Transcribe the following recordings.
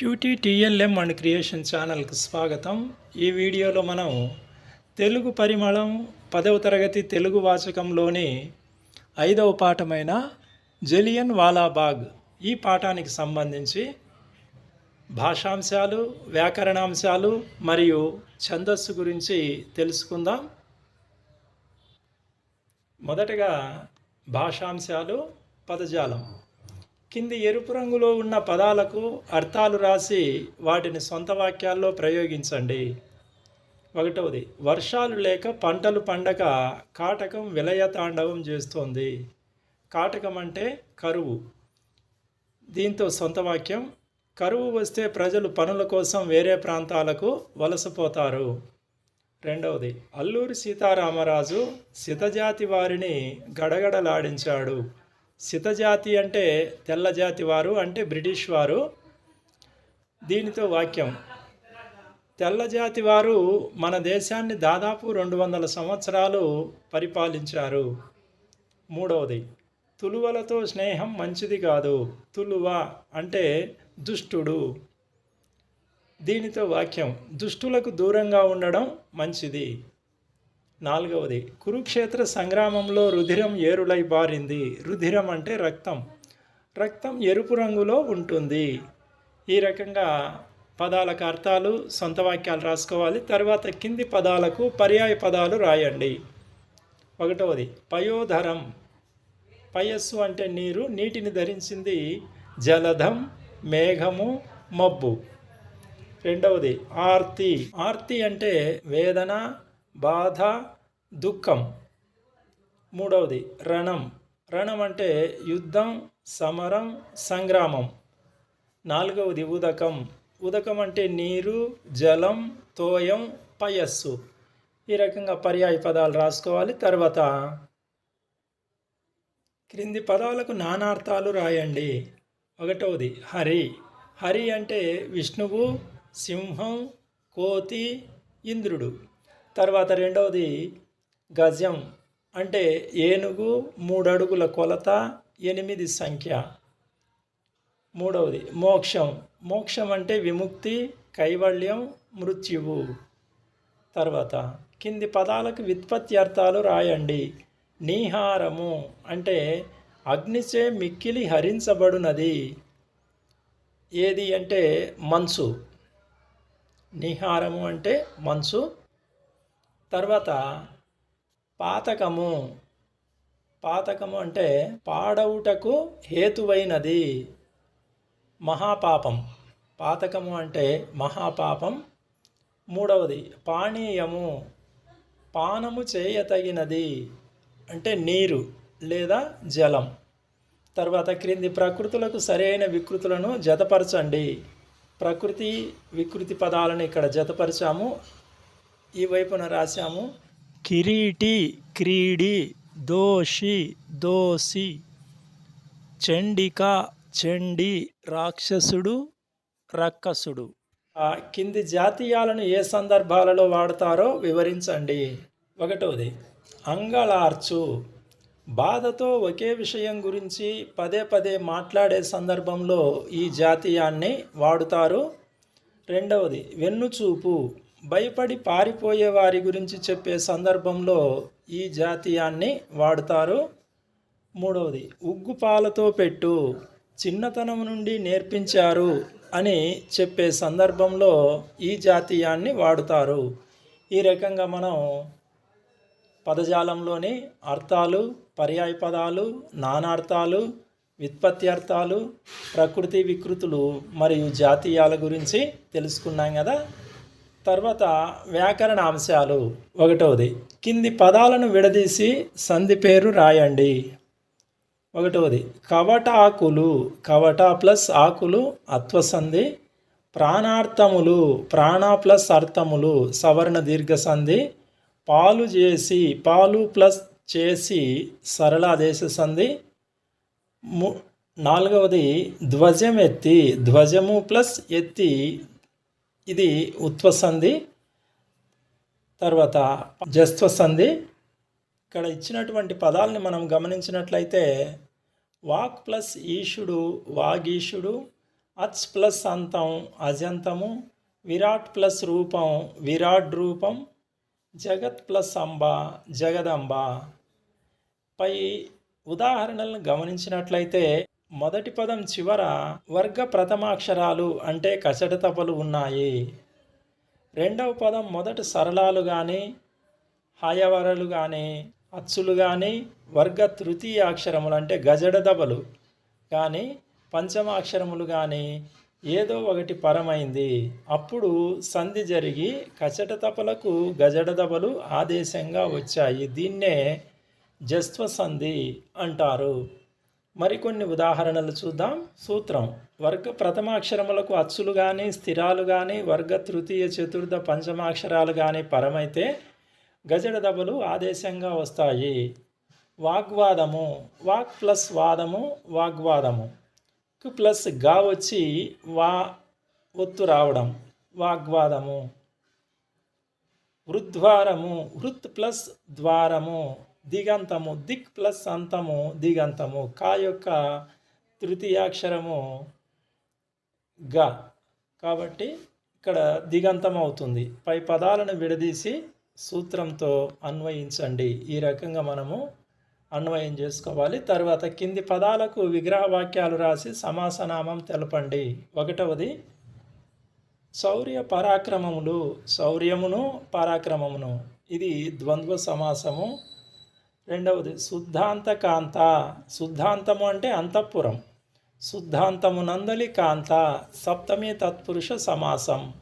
Cutie TLM and creation ఛానల్కి స్వాగతం. ఈ వీడియోలో మనం తెలుగు పరిమళం పదవ తరగతి తెలుగు వాచకంలోని ఐదవ పాఠమైన జలియన్ వాలాబాగ్ ఈ పాఠానికి సంబంధించి భాషాంశాలు వ్యాకరణాంశాలు మరియు ఛందస్సు గురించి తెలుసుకుందాం. మొదటగా భాషాంశాలు పదజాలం. కింది ఎరుపు రంగులో ఉన్న పదాలకు అర్థాలు రాసి వాటిని సొంత వాక్యాల్లో ప్రయోగించండి. ఒకటవది వర్షాలు లేక పంటలు పండక కాటకం విలయతాండవం చేస్తోంది. కాటకం అంటే కరువు. దీంతో సొంత వాక్యం కరువు వస్తే ప్రజలు పనుల కోసం వేరే ప్రాంతాలకు వలసపోతారు. రెండవది అల్లూరి సీతారామరాజు సితజాతి వారిని గడగడలాడించాడు. సితజాతి అంటే తెల్లజాతి వారు అంటే బ్రిటిష్ వారు. దీనితో వాక్యం. తెల్లజాతి వారు మన దేశాన్ని దాదాపు రెండు వందల సంవత్సరాలు పరిపాలించారు. మూడవది తులువలతో స్నేహం మంచిది కాదు. తులువ అంటే దుష్టుడు. దీనితో వాక్యం దుష్టులకు దూరంగా ఉండడం మంచిది. నాలుగవది కురుక్షేత్ర సంగ్రామంలో రుధిరం ఏరులై బారింది. రుధిరం అంటే రక్తం. రక్తం ఎరుపు రంగులో ఉంటుంది. ఈ రకంగా పదాలకు అర్థాలు సొంత వాక్యాలు రాసుకోవాలి. తర్వాత కింది పదాలకు పర్యాయ పదాలు రాయండి. ఒకటవది పయోధరం. పయస్సు అంటే నీరు నీటిని ధరించింది జలధం మేఘము మబ్బు. రెండవది ఆర్తి. ఆర్తి అంటే వేదన బాధ దుఃఖం. మూడవది రణం. రణం అంటే యుద్ధం సమరం సంగ్రామం. నాలుగవది ఉదకం. ఉదకం అంటే నీరు జలం తోయం పయస్సు. ఈ రకంగా పర్యాయ పదాలు రాసుకోవాలి. తర్వాత క్రింది పదాలకు నానార్థాలు రాయండి. ఒకటవది హరి. హరి అంటే విష్ణువు సింహం కోతి ఇంద్రుడు. తర్వాత రెండవది గజం. అంటే ఏనుగు మూడడుగుల కొలత ఎనిమిది సంఖ్య. మూడవది మోక్షం. మోక్షం అంటే విముక్తి కైవల్యం మృత్యువు. తర్వాత కింది పదాలకు వ్యుత్పత్తి అర్థాలు రాయండి. నీహారము అంటే అగ్నిచే మిక్కిలి హరించబడునది. ఏది అంటే మంచు. నిహారము అంటే మనసు తర్వాత పాతకము. పాతకము అంటే పాడవుటకు హేతువైనది. మహాపాపం. పాతకము అంటే మహాపాపం. మూడవది పానీయము. పానము చేయతగినది అంటే నీరు లేదా జలం. తర్వాత క్రింది ప్రకృతులకు సరైన వికృతులను జతపరచండి. ప్రకృతి వికృతి పదాలను ఇక్కడ జతపరిచాము. ఈ వైపున రాశాము. కిరీటి క్రీడి దోషి దోసి చండిక చండి రాక్షసుడు రక్కసుడు. ఆ కింది జాతీయాలను ఏ సందర్భాలలో వాడతారో వివరించండి. ఒకటోది అంగళార్చు. బాధతో ఒకే విషయం గురించి పదే పదే మాట్లాడే సందర్భంలో ఈ జాతీయాన్ని వాడుతారు. రెండవది వెన్నుచూపు. భయపడి పారిపోయే వారి గురించి చెప్పే సందర్భంలో ఈ జాతీయాన్ని వాడుతారు. మూడవది ఉగ్గు పాలతో పెట్టు చిన్నతనం నుండి నేర్పించారు అని చెప్పే సందర్భంలో ఈ జాతీయాన్ని వాడుతారు. ఈ రకంగా మనం పదజాలంలోని అర్థాలు పర్యాయ పదాలు నానార్థాలు వ్యుత్పత్తి అర్థాలు ప్రకృతి వికృతులు మరియు జాతీయాల గురించి తెలుసుకున్నాం కదా. తర్వాత వ్యాకరణ అంశాలు. ఒకటవది కింది పదాలను విడదీసి సంధి పేరు రాయండి. ఒకటవది కవట ఆకులు కవట ప్లస్ ఆకులు అత్వసంధి ప్రాణార్థములు ప్రాణ ప్లస్ అర్థములు సవర్ణ దీర్ఘ సంధి పాలు చేసి పాలు ప్లస్ చేసి సరళాదేశ సంధి. నాలుగవది ధ్వజం ఎత్తి ధ్వజము ప్లస్ ఎత్తి ఇది ఉత్వసంధి తర్వాత జస్త్వసంధి. ఇక్కడ ఇచ్చినటువంటి పదాలని మనం గమనించినట్లయితే వాక్ ప్లస్ ఈషుడు వాగీషుడు అచ్ ప్లస్ అంతం అజంతము విరాట్ ప్లస్ రూపం విరాట్ రూపం జగత్ ప్లస్ అంబ జగదంబ. పై ఉదాహరణలను గమనించినట్లయితే మొదటి పదం చివర వర్గ ప్రథమాక్షరాలు అంటే కచడతపలు ఉన్నాయి. రెండవ పదం మొదటి సరళాలు కానీ హాయవరలు కానీ అచ్చులు కానీ వర్గ తృతీయ అక్షరములు అంటే గజడదబలు కానీ పంచమాక్షరములు కానీ ఏదో ఒకటి పరమైంది. అప్పుడు సంధి జరిగి కచట తపలకు గజడదబలు ఆదేశంగా వచ్చాయి. దీన్నే జస్వ సంధి అంటారు. మరికొన్ని ఉదాహరణలు చూద్దాం. సూత్రం. వర్గ ప్రథమాక్షరములకు అచ్చులు కానీ స్థిరాలు కానీ వర్గ తృతీయ చతుర్థ పంచమాక్షరాలు కానీ పరమైతే గజడదబలు ఆదేశంగా వస్తాయి. వాగ్వాదము. వాక్ ప్లస్ వాదము వాగ్వాదము. ప్లస్గా వచ్చి వా ఒత్తు రావడం. వాగ్వాదము. వృద్వారము వృత్ ప్లస్ ద్వారము. దిగంతము దిక్ ప్లస్ అంతము దిగంతము. కా యొక్క తృతీయాక్షరము గ. కాబట్టి ఇక్కడ దిగంతం అవుతుంది. పై పదాలను విడదీసి సూత్రంతో అన్వయించండి. ఈ రకంగా మనము అన్వయం చేసుకోవాలి. తర్వాత కింది పదాలకు విగ్రహ వాక్యాలు రాసి సమాసనామం తెలపండి. ఒకటవది శౌర్య పరాక్రమములు. శౌర్యమును పరాక్రమమును. ఇది ద్వంద్వ సమాసము. రెండవది శుద్ధాంత కాంత శుద్ధాంతము అంటే అంతఃపురం. శుద్ధాంతమునందలి కాంత సప్తమి తత్పురుష సమాసం.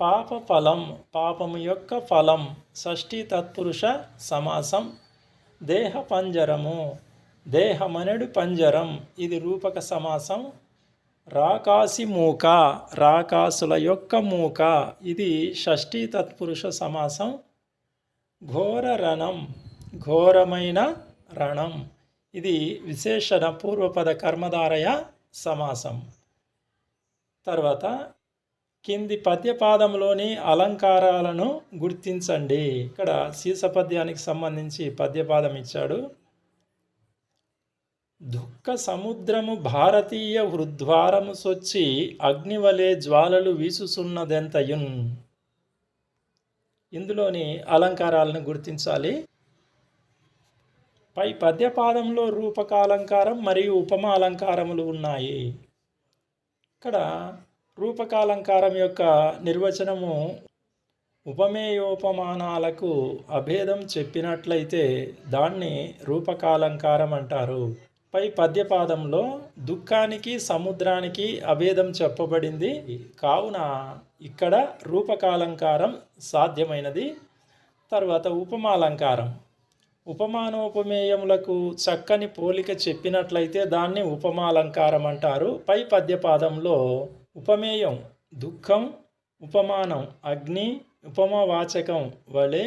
పాప ఫలం పాపము యొక్క ఫలం షష్ఠీ తత్పురుష సమాసం. దేహ పంజరము దేహమనడు పంజరం ఇది రూపక సమాసం. రాకాసి మూక రాకాసుల యొక్క మూక ఇది షష్ఠీ తత్పురుష సమాసం. ఘోర రణం ఘోరమైన రణం. ఇది విశేషణ పూర్వపద కర్మధారయ సమాసం. తర్వాత కింది పద్యపాదంలోని అలంకారాలను గుర్తించండి. ఇక్కడ శీసపద్యానికి సంబంధించి పద్యపాదం ఇచ్చాడు. దుఃఖ సముద్రము భారతీయ హృద్వారము సొచ్చి అగ్నివలే జ్వాలలు వీసుసున్నదెంతయున్? ఇందులోని అలంకారాలను గుర్తించాలి. పై పద్యపాదంలో రూపకాలంకారం మరియు ఉపమాలంకారములు ఉన్నాయి. ఇక్కడ రూపకాలంకారం యొక్క నిర్వచనము ఉపమేయోపమానాలకు అభేదం చెప్పినట్లయితే దాన్ని రూపకాలంకారం అంటారు. పై పద్యపాదంలో దుఃఖానికి సముద్రానికి అభేదం చెప్పబడింది. కావున ఇక్కడ రూపకాలంకారం సాధ్యమైనది. తర్వాత ఉపమాలంకారం. ఉపమానోపమేయములకు చక్కని పోలిక చెప్పినట్లయితే దాన్ని ఉపమాలంకారం అంటారు. పై పద్యపాదంలో ఉపమేయం దుఃఖం ఉపమానం అగ్ని ఉపమవాచకం వలె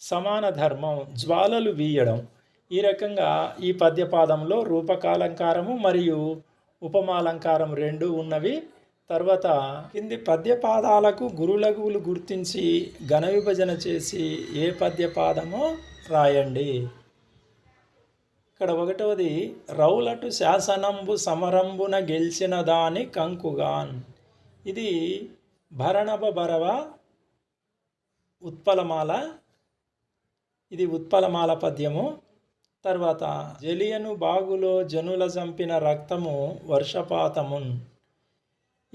సమాన ధర్మం జ్వాలలు వీయడం. ఈ రకంగా ఈ పద్యపాదంలో రూపకాలంకారము మరియు ఉపమాలంకారం రెండు ఉన్నవి. తర్వాత కింది పద్యపాదాలకు గురులగువులు గుర్తించి ఘన విభజన చేసి ఏ పద్యపాదమో రాయండి. ఇక్కడ ఒకటవది రౌలటు శాసనంబు సమరంబున గెలిచిన దాని కంకుగాన్. ఇది భరణభ భరవ ఉత్పలమాల. ఇది ఉత్పలమాల పద్యము. తర్వాత జలియను బాగులో జనుల చంపిన రక్తము వర్షపాతమున్.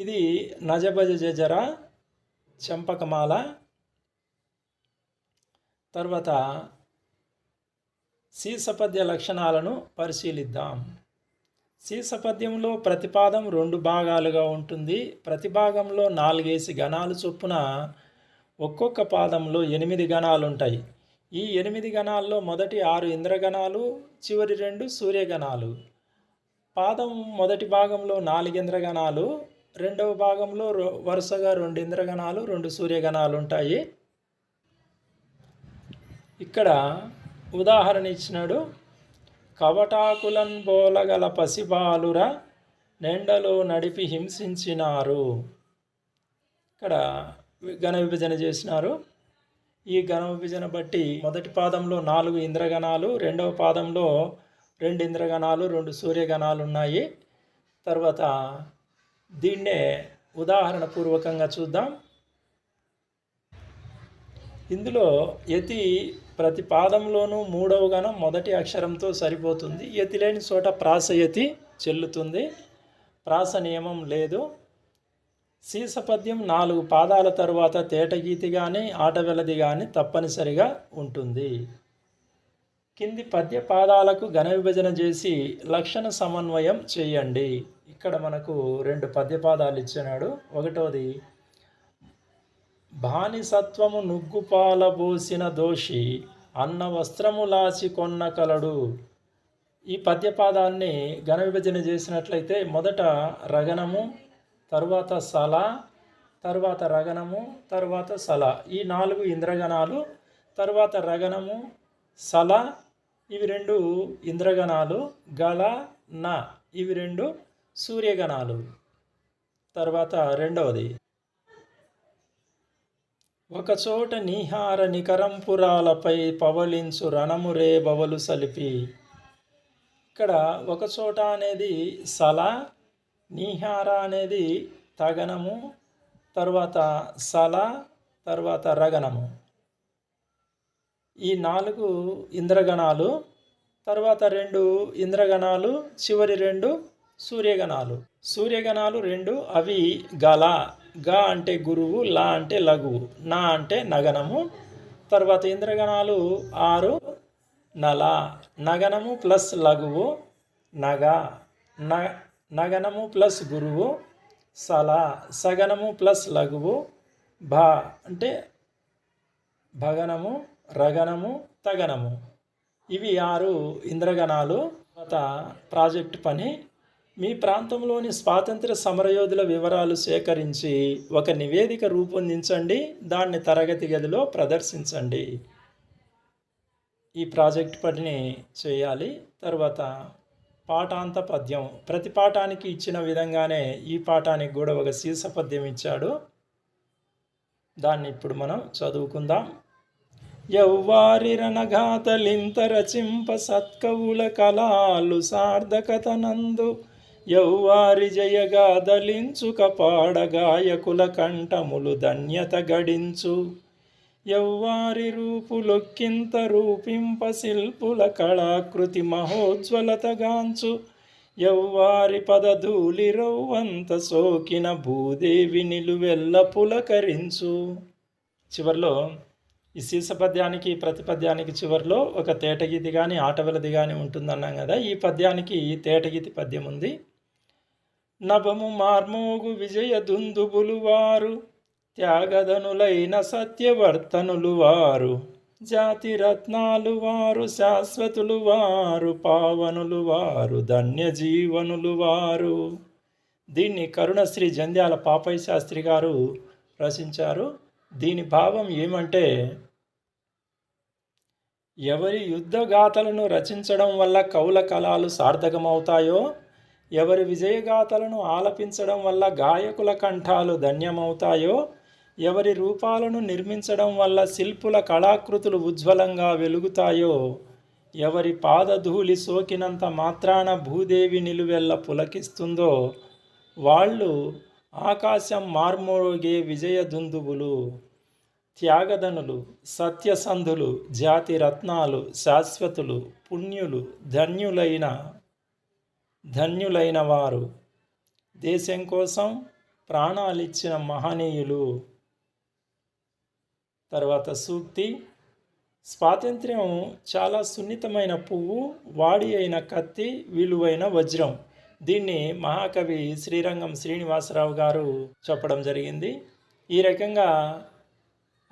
ఇది నజభజ జజర చంపకమాల. తర్వాత సీసపద్య లక్షణాలను పరిశీలిద్దాం. సీసపద్యంలో ప్రతిపాదం రెండు భాగాలుగా ఉంటుంది. ప్రతి భాగంలో నాలుగేసి గణాలు చొప్పున ఒక్కొక్క పాదంలో ఎనిమిది గణాలు ఉంటాయి ఈ ఎనిమిది గణాల్లో మొదటి ఆరు ఇంద్రగణాలు చివరి రెండు సూర్యగణాలు. పాదం మొదటి భాగంలో నాలుగు ఇంద్రగణాలు రెండవ భాగంలో వరుసగా రెండు ఇంద్రగణాలు రెండు సూర్యగణాలు ఉంటాయి. ఇక్కడ ఉదాహరణ ఇచ్చినాడు. కవటాకులన్ బోలగల పసిబాలుర నెండలో నడిపి హింసించినారు. ఇక్కడ ఘన విభజన చేసినారు. ఈ ఘన విభజన బట్టి మొదటి పాదంలో నాలుగు ఇంద్రగణాలు రెండవ పాదంలో రెండు ఇంద్రగణాలు రెండు సూర్యగణాలు ఉన్నాయి. తర్వాత దీన్నే ఉదాహరణ పూర్వకంగా చూద్దాం. ఇందులో యతి ప్రతి పాదంలోనూ మూడవ గణం మొదటి అక్షరంతో సరిపోతుంది. యతి లేని చోట ప్రాసయతి చెల్లుతుంది. ప్రాస నియమం లేదు. సీసపద్యం నాలుగు పాదాల తరువాత తేటగీతి కానీ ఆటవెలది కానీ తప్పనిసరిగా ఉంటుంది. కింది పద్య పాదాలకు ఘన విభజన చేసి లక్షణ సమన్వయం చేయండి. ఇక్కడ మనకు రెండు పద్యపాదాలు ఇచ్చినాడు. ఒకటోది బానిసత్వము నుగ్గుపాలబోసిన దోషి అన్న వస్త్రము లాసి కొన్న కలడు. ఈ పద్యపాదాన్ని ఘన విభజన చేసినట్లయితే మొదట రగనము తరువాత సల తరువాత రగనము తరువాత సల. ఈ నాలుగు ఇంద్రగణాలు తరువాత రగనము సల ఇవి రెండు ఇంద్రగణాలు గల న. ఇవి రెండు సూర్యగణాలు. తర్వాత రెండవది. ఒకచోట నీహార నికరంపురాలపై పవలించు రణమురే బవలు సలిపి. ఇక్కడ ఒకచోట అనేది సల నీహార అనేది తగనము తర్వాత సల తర్వాత రగనము. ఈ నాలుగు ఇంద్రగణాలు తర్వాత రెండు ఇంద్రగణాలు చివరి రెండు సూర్యగణాలు. సూర్యగణాలు రెండు అవి గల. గ అంటే గురువు లా అంటే లఘువు నా అంటే నగనము. తర్వాత ఇంద్రగణాలు ఆరు నల. నగనము ప్లస్ లఘువు నగ. న నగనము ప్లస్ గురువు సల. సగనము ప్లస్ లఘువు భ. అంటే భగనము రగనము తగనము. ఇవి ఆరు ఇంద్రగణాలు. తర్వాత ప్రాజెక్ట్ పని మీ ప్రాంతంలోని స్వాతంత్ర సమరయోధుల వివరాలు సేకరించి ఒక నివేదిక రూపొందించండి దాన్ని తరగతి గదిలో ప్రదర్శించండి. ఈ ప్రాజెక్ట్ పనిని చేయాలి. తర్వాత పాఠాంత పద్యం. ప్రతి పాఠానికి ఇచ్చిన విధంగానే ఈ పాఠానికి కూడా ఒక శీర్ష పద్యం ఇచ్చాడు. దాన్ని ఇప్పుడు మనం చదువుకుందాం. యౌవారిరణఘాతలింత రచింప సత్కవుల కళాలు సార్థకతనందు యౌవారి జయగా దలించుక పాడగాయకుల కంఠములు ధన్యత గడించు. యౌవారి రూపులొక్కింత రూపింప శిల్పుల కళాకృతి మహోజ్వలతగాంచు యౌవారి పదధూలి రవ్వంత సోకిన భూదేవి నిలువెల్ల పులకరించు. చివర్లో ఈ శీర్షపద్యానికి ప్రతి పద్యానికి చివరిలో ఒక తేటగీతి కానీ ఆటవలది కానీ ఉంటుందన్నాం కదా. ఈ పద్యానికి తేటగీతి పద్యం ఉంది నభము మార్మోగు విజయ దుందుబులు వారు త్యాగధనులైన సత్యవర్తనులు వారు జాతి రత్నాలు వారు శాశ్వతులు వారు పావనులు వారు ధన్యజీవనులు వారు. దీన్ని కరుణశ్రీ జంధ్యాల పాపయ్య శాస్త్రి గారు రచించారు. దీని భావం ఏమంటే ఎవరి యుద్ధగాథలను రచించడం వల్ల కౌల కళలు సార్థకమవుతాయో ఎవరి విజయగాథలను ఆలపించడం వల్ల గాయకుల కంఠాలు ధన్యమవుతాయో ఎవరి రూపాలను నిర్మించడం వల్ల శిల్పుల కళాకృతులు ఉజ్వలంగా వెలుగుతాయో ఎవరి పాదధూళి సోకినంత మాత్రాన భూదేవి నిలువెల్ల పులకిస్తుందో వాళ్ళు ఆకాశం మార్మోగే విజయదుందుబులు త్యాగధనులు సత్యసంధులు జాతి రత్నాలు శాశ్వతులు పుణ్యులు ధన్యులైన ధన్యులైన వారు. దేశం కోసం ప్రాణాలిచ్చిన మహనీయులు. తర్వాత సూక్తి. స్వాతంత్ర్యం చాలా సున్నితమైన పువ్వు వాడి అయిన కత్తి విలువైన వజ్రం. దీన్ని మహాకవి శ్రీరంగం శ్రీనివాసరావు గారు చెప్పడం జరిగింది. ఈ రకంగా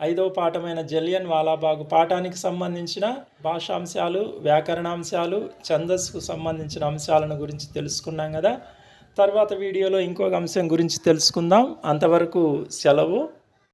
ఐదవ పాఠమైన జలియన్ వాలాబాగు పాఠానికి సంబంధించిన భాషాంశాలు వ్యాకరణాంశాలు ఛందస్సుకు సంబంధించిన అంశాలను గురించి తెలుసుకున్నాం కదా. తర్వాత వీడియోలో ఇంకొక అంశం గురించి తెలుసుకుందాం. అంతవరకు సెలవు.